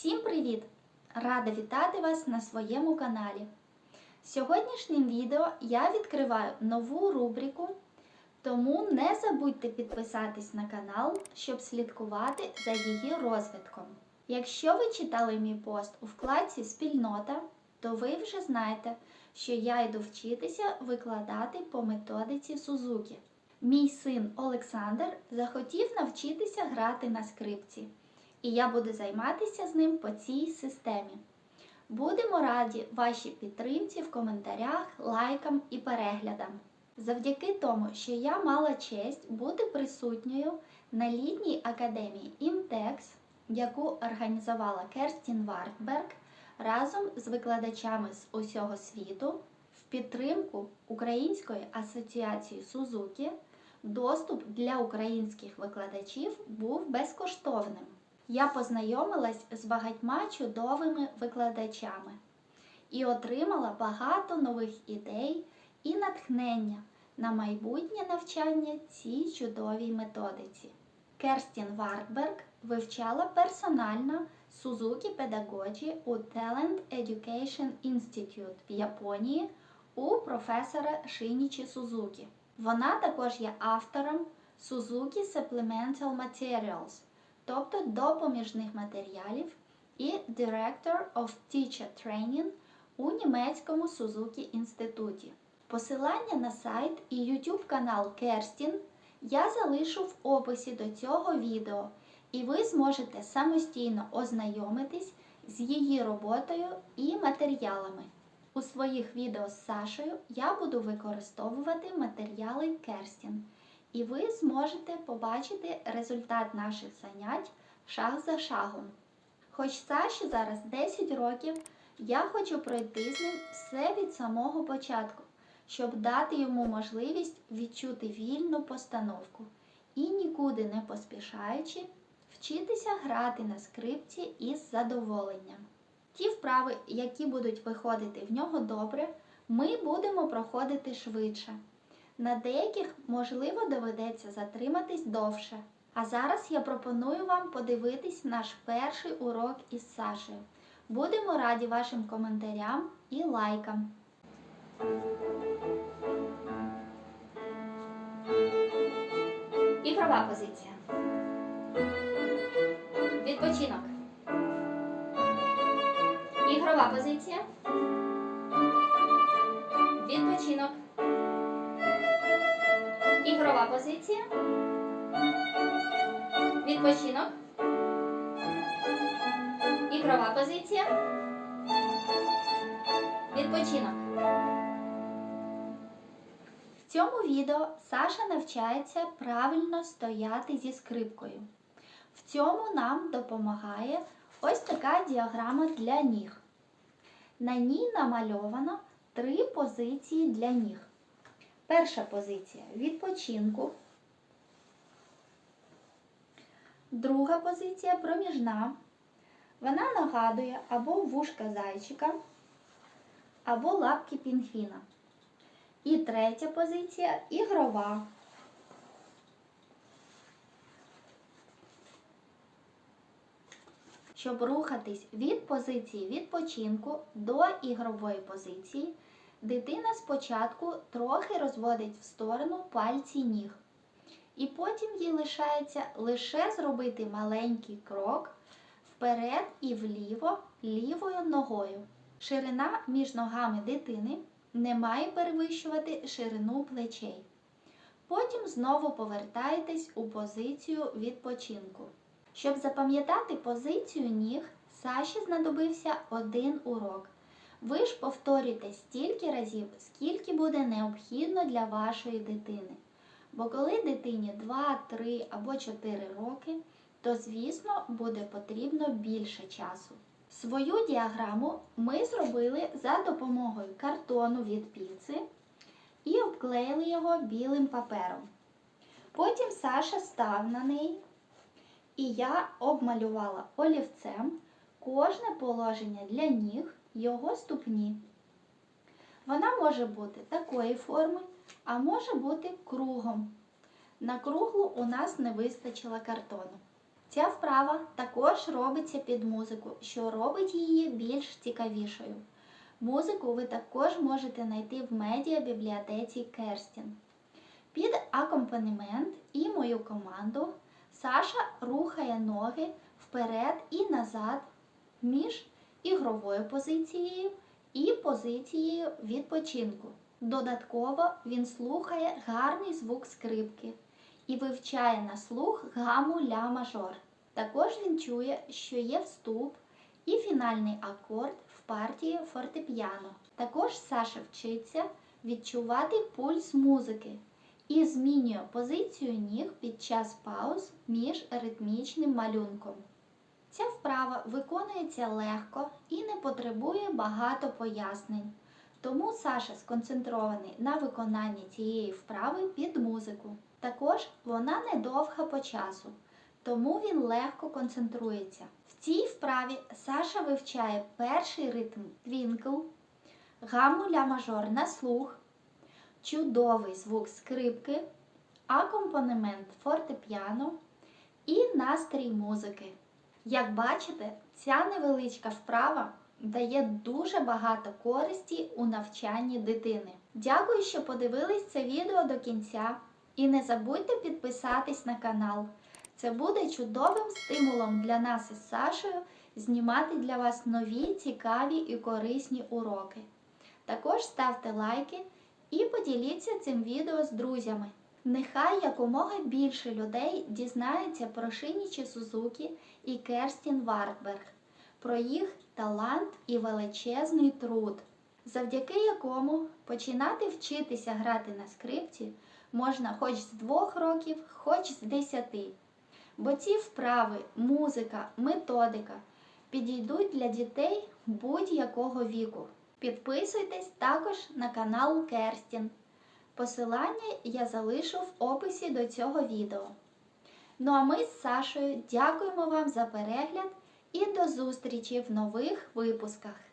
Всім привіт! Рада вітати вас на своєму каналі. Сьогоднішнім відео я відкриваю нову рубрику, тому не забудьте підписатись на канал, щоб слідкувати за її розвитком. Якщо ви читали мій пост у вкладці Спільнота, то ви вже знаєте, що я йду вчитися викладати по методиці Сузуки. Мій син Олександр захотів навчитися грати на скрипці, і я буду займатися з ним по цій системі. Будемо раді вашій підтримці в коментарях, лайкам і переглядам. Завдяки тому, що я мала честь бути присутньою на літній академії ІМТЕКС, яку організувала Керстін Вартберг разом з викладачами з усього світу, в підтримку Української асоціації Сузуки, доступ для українських викладачів був безкоштовним. Я познайомилась з багатьма чудовими викладачами і отримала багато нових ідей і натхнення на майбутнє навчання цій чудовій методиці. Керстін Вартберг вивчала персонально Suzuki Pedagogy у Talent Education Institute в Японії у професора Шинічі Сузукі. Вона також є автором Suzuki Supplemental Materials, тобто допоміжних матеріалів, і Director of Teacher Training у німецькому Suzuki інституті. Посилання на сайт і YouTube канал Керстін я залишу в описі до цього відео, і ви зможете самостійно ознайомитись з її роботою і матеріалами. У своїх відео з Сашою я буду використовувати матеріали Керстін, і ви зможете побачити результат наших занять шаг за шагом. Хоч Саші зараз 10 років, я хочу пройти з ним все від самого початку, щоб дати йому можливість відчути вільну постановку і нікуди не поспішаючи вчитися грати на скрипці із задоволенням. Ті вправи, які будуть виходити в нього добре, ми будемо проходити швидше. На деяких, можливо, доведеться затриматись довше. А зараз я пропоную вам подивитись наш перший урок із Сашею. Будемо раді вашим коментарям і лайкам. Ігрова позиція. Відпочинок. Ігрова позиція. Відпочинок. Ігрова позиція. Відпочинок. Ігрова позиція. Відпочинок. В цьому відео Саша навчається правильно стояти зі скрипкою. В цьому нам допомагає ось така діаграма для ніг. На ній намальовано три позиції для ніг. Перша позиція відпочинку. Друга позиція проміжна. Вона нагадує або вушка зайчика, або лапки пінгвіна. І третя позиція ігрова. Щоб рухатись від позиції відпочинку до ігрової позиції, дитина спочатку трохи розводить в сторону пальці ніг. І потім їй лишається лише зробити маленький крок вперед і вліво лівою ногою. Ширина між ногами дитини не має перевищувати ширину плечей. Потім знову повертаєтесь у позицію відпочинку. Щоб запам'ятати позицію ніг, Саші знадобився один урок. Ви ж повторюйте стільки разів, скільки буде необхідно для вашої дитини. Бо коли дитині 2, 3 або 4 роки, то, звісно, буде потрібно більше часу. Свою діаграму ми зробили за допомогою картону від піци і обклеїли його білим папером. Потім Саша став на неї, і я обмалювала олівцем кожне положення для ніг його ступні. Вона може бути такої форми, а може бути кругом. На круглу у нас не вистачило картону. Ця вправа також робиться під музику, що робить її більш цікавішою. Музику ви також можете знайти в медіабібліотеці Керстін. Під акомпанемент і мою команду Саша рухає ноги вперед і назад між ігровою позицією і позицією відпочинку. Додатково він слухає гарний звук скрипки і вивчає на слух гаму ля мажор. Також він чує, що є вступ і фінальний акорд в партії фортепіано. Також Саша вчиться відчувати пульс музики і змінює позицію ніг під час пауз між ритмічним малюнком. Ця вправа виконується легко і не потребує багато пояснень. Тому Саша сконцентрований на виконанні цієї вправи під музику. Також вона недовга по часу, тому він легко концентрується. В цій вправі Саша вивчає перший ритм твінкл, гаму ля мажор на слух, чудовий звук скрипки, акомпанемент фортепіано і настрій музики. Як бачите, ця невеличка вправа дає дуже багато користі у навчанні дитини. Дякую, що подивились це відео до кінця. І не забудьте підписатись на канал. Це буде чудовим стимулом для нас із Сашею знімати для вас нові, цікаві і корисні уроки. Також ставте лайки і поділіться цим відео з друзями. Нехай якомога більше людей дізнається про Шинічі Сузукі і Керстін Вартберг, про їх талант і величезний труд, завдяки якому починати вчитися грати на скрипці можна хоч з двох років, хоч з десяти. Бо ці вправи, музика, методика підійдуть для дітей будь-якого віку. Підписуйтесь також на канал Керстін. Посилання я залишу в описі до цього відео. Ну а ми з Сашою дякуємо вам за перегляд і до зустрічі в нових випусках.